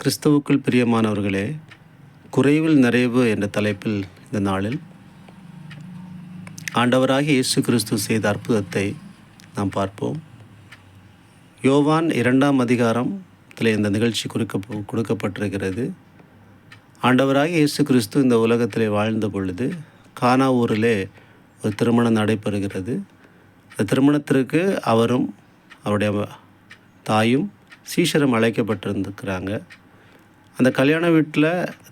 கிறிஸ்துவுக்குள் பிரியமானவர்களே குறைவில் நிறைவு என்ற தலைப்பில் இந்த நாளில் ஆண்டவராக இயேசு கிறிஸ்து செய்த அற்புதத்தை நாம் பார்ப்போம். யோவான் இரண்டாம் அதிகாரத்தில் இந்த நிகழ்ச்சி கொடுக்க கொடுக்கப்பட்டிருக்கிறது. ஆண்டவராக இயேசு கிறிஸ்து இந்த உலகத்தில் வாழ்ந்த பொழுது கானா ஊரிலே ஒரு திருமணம் நடைபெறுகிறது. அந்த திருமணத்திற்கு அவரும் அவருடைய தாயும் சீஷரும் அழைக்கப்பட்டிருந்துக்கிறாங்க அந்த கல்யாண வீட்டில்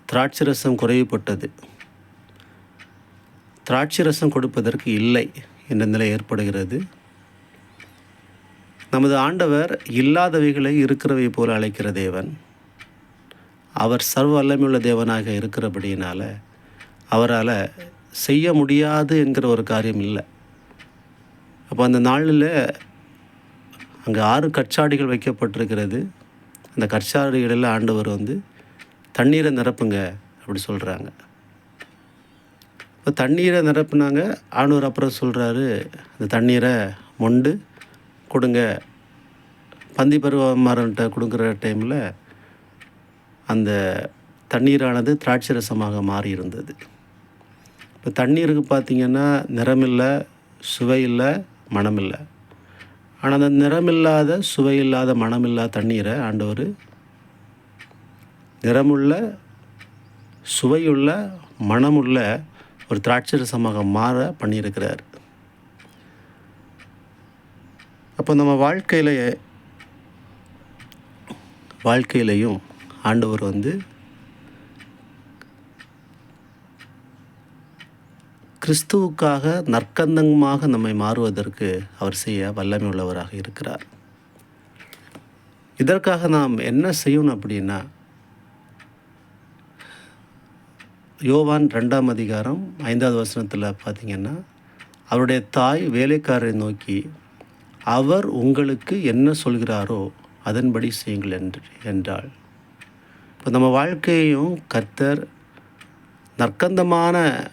திராட்சை ரசம் குறைவுபட்டது. திராட்சை ரசம் கொடுப்பதற்கு இல்லை என்ற நிலை ஏற்படுகிறது. நமது ஆண்டவர் இல்லாதவைகளை இருக்கிறவை போல அழைக்கிற தேவன். அவர் சர்வ வல்லமையுள்ள தேவனாக இருக்கிறபடியினால் அவரால் செய்ய முடியாது என்கிற ஒரு காரியம் இல்லை. அப்போ அந்த நாளில் அங்கே ஆறு கற்சாடிகள் வைக்கப்பட்டிருக்கிறது. அந்த கற்சாடிகளில் ஆண்டவர் வந்து தண்ணீரை நிரப்புங்க அப்படி சொல்கிறாங்க இப்போ தண்ணீரை நிரப்புனாங்க ஆண்டவர் அப்புறம் சொல்கிறாரு அந்த தண்ணீரை மொண்டு கொடுங்க. பந்தி பருவமரன்ட்ட கொடுக்குற டைமில் அந்த தண்ணீரானது திராட்சை ரசமாக மாறி இருந்தது இப்போ தண்ணீருக்கு பார்த்திங்கன்னா நிறமில்லை சுவையில்லை மனமில்லை. ஆனால் அந்த நிறமில்லாத சுவையில்லாத மனமில்லாத தண்ணீரை ஆண்டவர் நிறமுள்ள சுவையுள்ள மனமுள்ள ஒரு திராட்சை ரசமாக மாற பண்ணியிருக்கிறார். அப்போ நம்ம வாழ்க்கையில் வாழ்க்கையிலையும் ஆண்டவர் வந்து கிறிஸ்துவுக்காக நற்கந்தமாக நம்மை மாறுவதற்கு அவர் செய்ய வல்லமை உள்ளவராக இருக்கிறார். இதற்காக நாம் என்ன செய்யணும் அப்படின்னா யோவான் ரெண்டாம் அதிகாரம் ஐந்தாவது வசனத்தில் பார்த்திங்கன்னா அவருடைய தாய் வேலைக்காரரை நோக்கி அவர் உங்களுக்கு என்ன சொல்கிறாரோ அதன்படி செய்யுங்கள் என்று என்றாள். இப்போ நம்ம வாழ்க்கையையும் கர்த்தர் நற்கந்தமான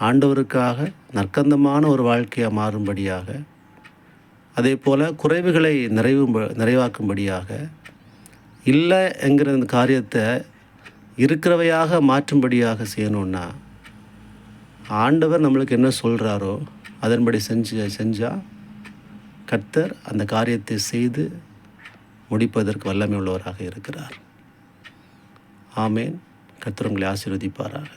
ஆண்டவருக்காக நற்கந்தமான ஒரு வாழ்க்கையாக மாறும்படியாக அதே போல் குறைவுகளை நிறைவு நிறைவாக்கும்படியாக இல்லை என்கிற அந்த காரியத்தை இருக்கிறவையாக மாற்றும்படியாக செய்யணுன்னா ஆண்டவர் நம்மளுக்கு என்ன சொல்கிறாரோ அதன்படி செஞ்சு செஞ்சால் கர்த்தர் அந்த காரியத்தை செய்து முடிப்பதற்கு வல்லமை உள்ளவராக இருக்கிறார். ஆமேன். கர்த்தர் உங்களை ஆசீர்வதிப்பாராக.